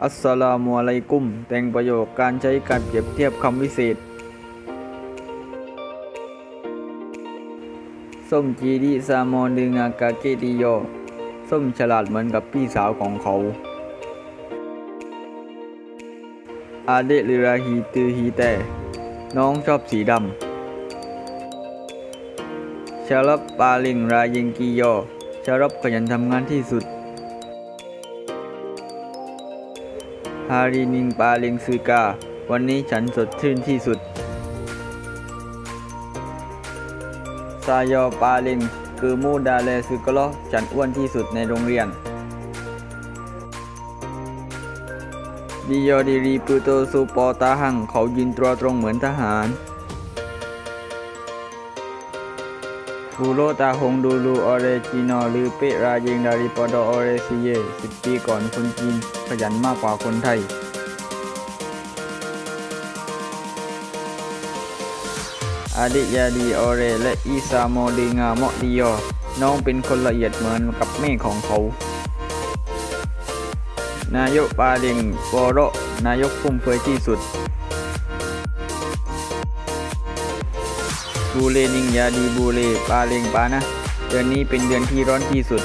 อัสสลามุอะลัยกุม แต่งประโยคการใช้การเปรียบเทียบคำวิเศษ ส้มจีดิซามอนดึงอากาเกติโย ส้มฉลาดเหมือนกับพี่สาวของเขา อาเดลิราฮีตือฮีแต่ น้องชอบสีดำชาลับปาลิงรายิงกิโยชาลับขยันทำงานที่สุด ฮารีนิงปาลิงซือกา วันนี้ฉันสดชื่นที่สุด ซายอปาลิงคือมูดาเลซึกะโลฉันอ้วนที่สุดในโรงเรียนดิโยดิรีปูโตซูปอตาหัง เขายืนตัวตรงเหมือนทหาร ฟูโรตาฮงดูลูออเรจิโนหรือเปรายิงดาริปอดออเรซิเยสิบปีก่อนคนจีนขยันมากกว่าคนไทยอาดิยาดีออเรและอีซาโมดีงาเมาะดิยอน้องเป็นคนละเอียดเหมือนกับแม่ของเขา นายกปาลิงโปโรนายกฟุ่มเฟือยที่สุด บูเลนิงยาดีบูเลปาเลงปานะ เดือนนี้เป็นเดือนที่ร้อนที่สุด